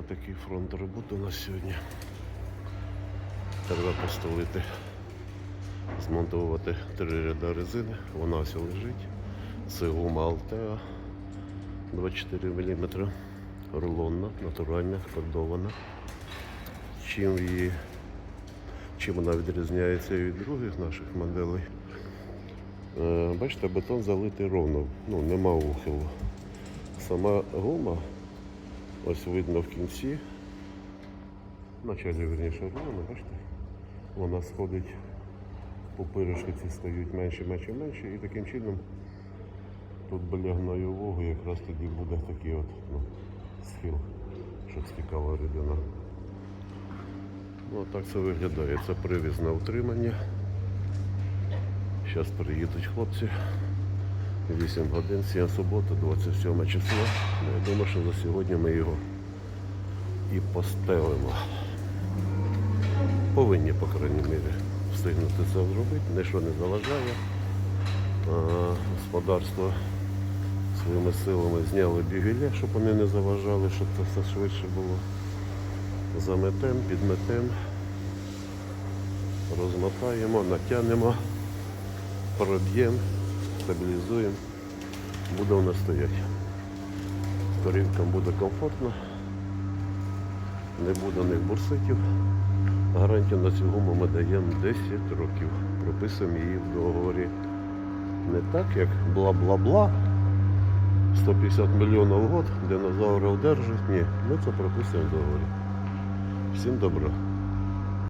Отакий фронт роботи у нас сьогодні. Треба поставити, змонтувати три ряда резини. Вона ось лежить. Це гума Алтеа 24 мм. Рулонна, натуральна, кордована. Чим її чим вона відрізняється від других наших моделей. Е, Бачите, бетон залитий ровно, ну, нема ухилу. Сама гума, ось видно в кінці, в началі верніше рулона, бачите, вона сходить, пупиришки ці стають менше, менше, менше, і таким чином тут біля гноєвого якраз тоді буде такий от ну, схил, щоб стікала рідина. Ну, так це виглядає. Це привіз на утримання. Зараз приїдуть хлопці. 8 годин, 7 субота, 27 число. Ну, Я думаю, що за сьогодні ми його і постелимо. Повинні, по крайній мірі, встигнути це зробити. Ніщо не заважає. Господарство своїми силами зняли бігеля, щоб вони не заважали, щоб це все швидше було. Заметем, підметем, розмотаємо, натягнемо, проб'ємо, стабілізуємо. Буде нас стояти. Корівкам буде комфортно, не буде у них бурситів. Гарантію на цю гуму ми даємо 10 років. Прописуємо її в договорі. Не так, як бла-бла-бла. 150 мільйонів год, динозаври одержать. Ні, ми це прописуємо в договорі. Всім добра.